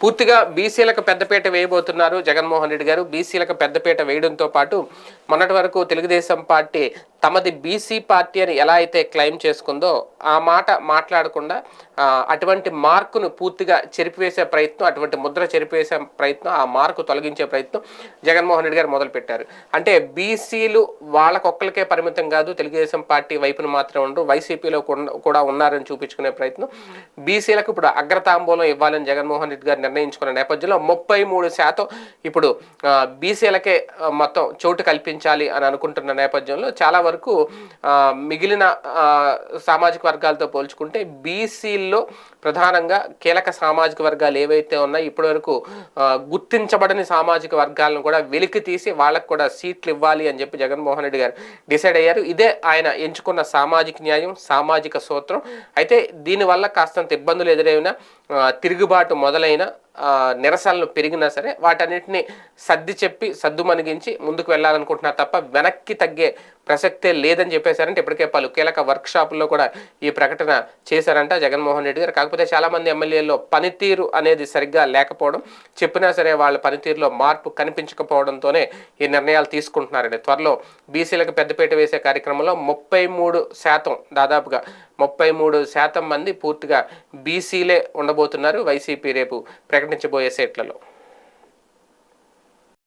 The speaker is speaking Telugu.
పూర్తిగా బీసీలకు పెద్దపీట వేయబోతున్నారు జగన్మోహన్ రెడ్డి గారు. బీసీలకు పెద్దపీట వేయడంతో పాటు మొన్నటి వరకు తెలుగుదేశం పార్టీ తమది బీసీ పార్టీ అని ఎలా అయితే క్లెయిమ్ చేసుకుందో ఆ మాట మాట్లాడకుండా అటువంటి మార్కును పూర్తిగా చెరిపివేసే ప్రయత్నం అటువంటి ముద్ర చెరిపివేసే ప్రయత్నం ఆ మార్కు తొలగించే ప్రయత్నం జగన్మోహన్ రెడ్డి గారు మొదలుపెట్టారు. అంటే బీసీలు వాళ్ళకొక్కరికే పరిమితం కాదు తెలుగుదేశం పార్టీ వైపున మాత్రం ఉండరు వైసీపీలో కూడా- కూడా ఉన్నారని చూపించుకునే ప్రయత్నం. బీసీలకు ఇప్పుడు అగ్రతాంబూలం ఇవ్వాలని జగన్మోహన్ రెడ్డి గారు నిర్ణయించుకున్న నేపథ్యంలో ముప్పై మూడు శాతం ఇప్పుడు బీసీలకే మొత్తం చోటు కల్పించాలి అని అనుకుంటున్న నేపథ్యంలో చాలా వరకు మిగిలిన సామాజిక వర్గాలతో పోల్చుకుంటే బీసీల్లో ప్రధానంగా కీలక సామాజిక వర్గాలు ఏవైతే ఉన్నాయో ఇప్పటివరకు గుర్తించబడని సామాజిక వర్గాలను కూడా వెలికి తీసి వాళ్ళకు కూడా సీట్లు ఇవ్వాలి అని చెప్పి జగన్మోహన్ రెడ్డి గారు డిసైడ్ అయ్యారు. ఇదే ఆయన ఎంచుకున్న సామాజిక న్యాయం సామాజిక సూత్రం. అయితే దీనివల్ల కాస్తంత ఇబ్బందులు ఎదురైన తిరుగుబాటు మొదలైన నిరసనలు పెరిగినా సరే వాటన్నిటిని సర్ది చెప్పి సద్దు మనిగించి ముందుకు వెళ్ళాలనుకుంటున్నారు తప్ప వెనక్కి తగ్గే ప్రసక్తే లేదని చెప్పేశారంటే ఇప్పటికే పలు కీలక వర్క్షాప్లో కూడా ఈ ప్రకటన చేశారంట జగన్మోహన్ రెడ్డి గారు. కాకపోతే చాలామంది ఎమ్మెల్యేల్లో పనితీరు అనేది సరిగ్గా లేకపోవడం చెప్పినా సరే వాళ్ళ పనితీరులో మార్పు కనిపించకపోవడంతోనే ఈ నిర్ణయాలు తీసుకుంటున్నారండి. త్వరలో బీసీలకు పెద్దపీట వేసే కార్యక్రమంలో ముప్పై మూడు శాతం దాదాపుగా ముప్పై మూడు శాతం మంది పూర్తిగా బీసీలే ఉండబోతున్నారు. వైసీపీ రేపు ప్రకటించబోయే సీట్లలో.